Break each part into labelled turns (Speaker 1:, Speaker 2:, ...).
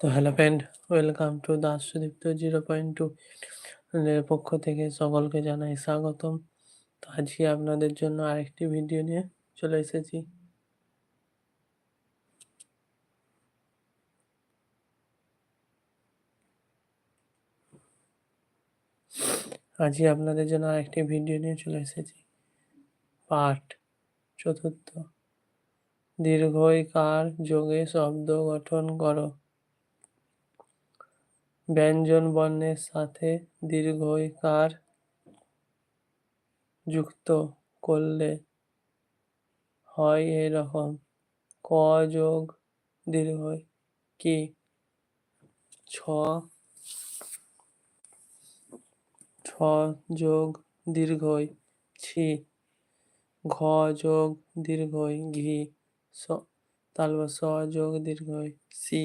Speaker 1: তো hello friend welcome to Das Sudipta zero point two এর পক্ষ থেকে সকলকে জানাই স্বাগতম। তো আজকে আপনাদের জন্য আরেকটি ভিডিও নিয়ে চলে এসেছি। আজকে আপনাদের জন্য আরেকটি ভিডিও নিয়ে চলে এসেছি। পাঠ চতুর্থ। দীর্ঘইকার যোগে শব্দ গঠন করো? ব্যঞ্জন বর্ণের সাথে দীর্ঘইকার যুক্ত করলে হয় এরকম। ক যোগ দীর্ঘ কি? ছ। ছ যোগ দীর্ঘই ছি। ঘ যোগ দীর্ঘই ঘি। স তালব স যোগ দীর্ঘই সি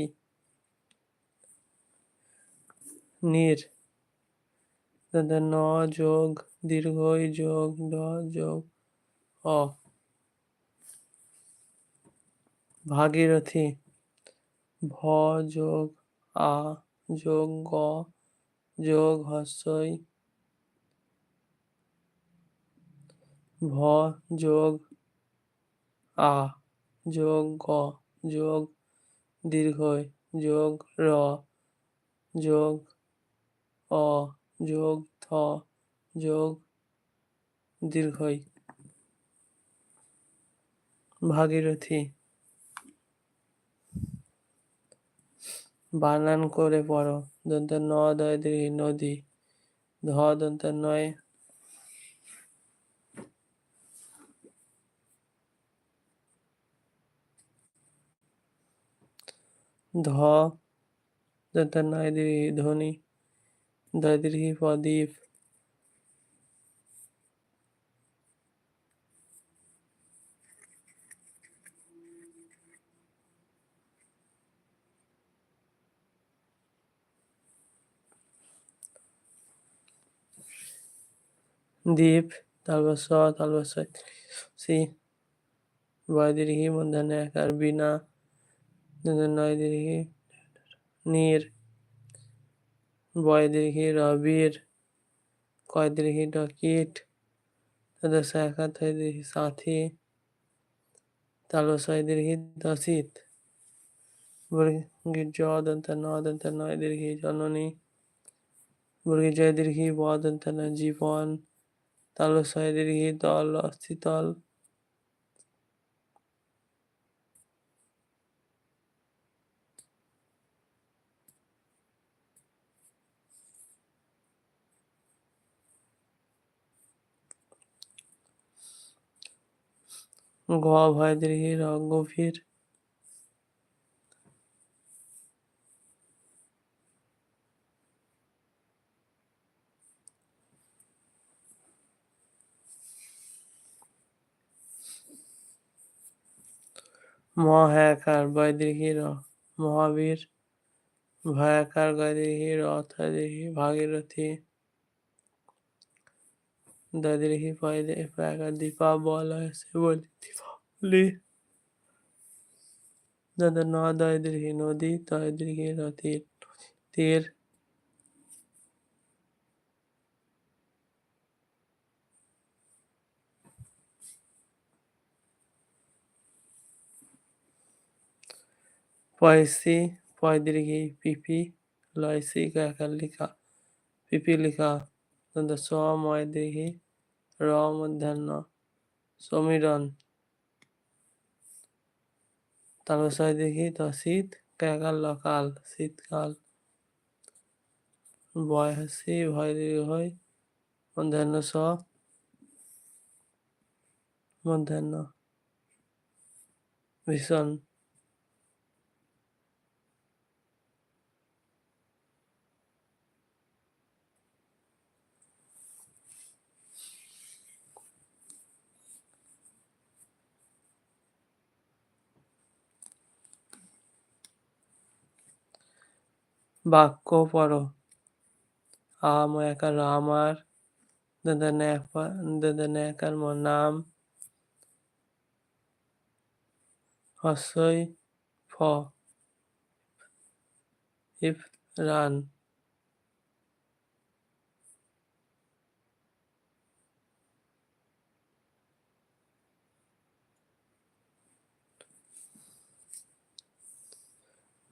Speaker 1: নির। ন, যোগ, দীর্ঘই যোগ, ড, যোগ, অ। ভাগীরথী, ভ, যোগ, আ, যোগ, গ, যোগ, হস্যই। ভ, যোগ, আ, যোগ, গ, যোগ, দীর্ঘই যোগ, র, যোগ অ যোগ থ যোগ দীর্ঘই ভাগীরথী বানান করে পড়ো। দন্ত ন দয় দীর্ঘ নদী। ধ দন্ত নয় ধ দন্ত নয় দীর্ঘ ধ্বনি। দয় দীর্ঘ প্রদীপ দ্বীপ তারপর স তারপর সি বয় দীর্ঘি মধ্যাহ্নে একার বিনা নয় দীর্ঘি নীর বয় দীর্ঘি রবির, কয় দীর্ঘি ডকিট তাদের একার থয় দীর্ঘি সাথী তালব ছয় দীর্ঘি দশিত। বর্গীর জ দন্ত ন দন্ত নয় দীর্ঘি জননী বর্গীর জয় দীর্ঘি ব দন্ত জীবন তাল ছয় দীর্ঘি দল, অস্থিতল। গ ভয় দীর্ঘি র গভীর মহাকার বৈদীর্ঘী র মহাবীর ভয়াকার গদীর্ঘী র অর্থাদীর্ঘী ভাগীরথী দদীর্ঘী পয়কার দীপাবলয় সে বলি দীপাবলি দাদা ন দয় দীর্ঘী নদী তয় দীর্ঘী রথীর তীর পয়সি পয় দীর্ঘী পিপি লয়সি একার লিখা পিপিলিকা দন্ত সময় দীর্ঘী র মধ্যাহ্ন সমীরণ। তালবসায় দেখি তো শীত কাকাল লকাল শীতকাল বয়সী ভয় হয় মধ্যাহ্ন স মধ্যাহ্ন। ভীষণ বাক্য পড়ো। আম একার আমার দাদা ন্যাপা দাদা ন্যাকার নাম। হস্যই ফ if run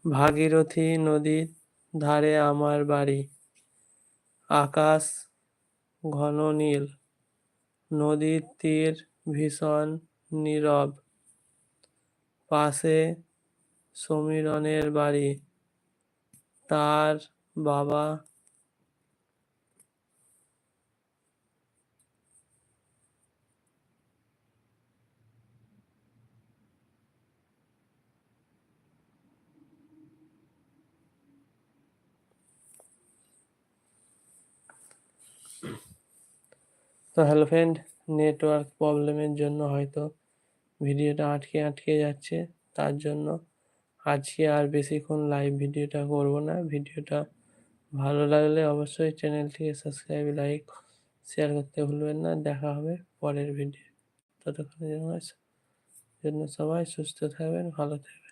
Speaker 1: ভাগীরথী নদীর ধারে আমার বাড়ি। আকাশ ঘন নীল, নদীর তীর ভীষণ নীরব। পাশে সমীরণের বাড়ি। তার বাবা তো হ্যালো ফ্রেন্ড নেটওয়ার্ক প্রবলেমের জন্য হয়তো ভিডিওটা আটকে আটকে যাচ্ছে। তার জন্য আজকে আর বেশিক্ষণ লাইভ ভিডিওটা করব না। ভিডিওটা ভালো লাগলে অবশ্যই চ্যানেলটিকে সাবস্ক্রাইব লাইক শেয়ার করতে ভুলবেন না। দেখা হবে পরের ভিডিও ততক্ষণের জন্য সবাই সুস্থ থাকবেন, ভালো থাকবেন।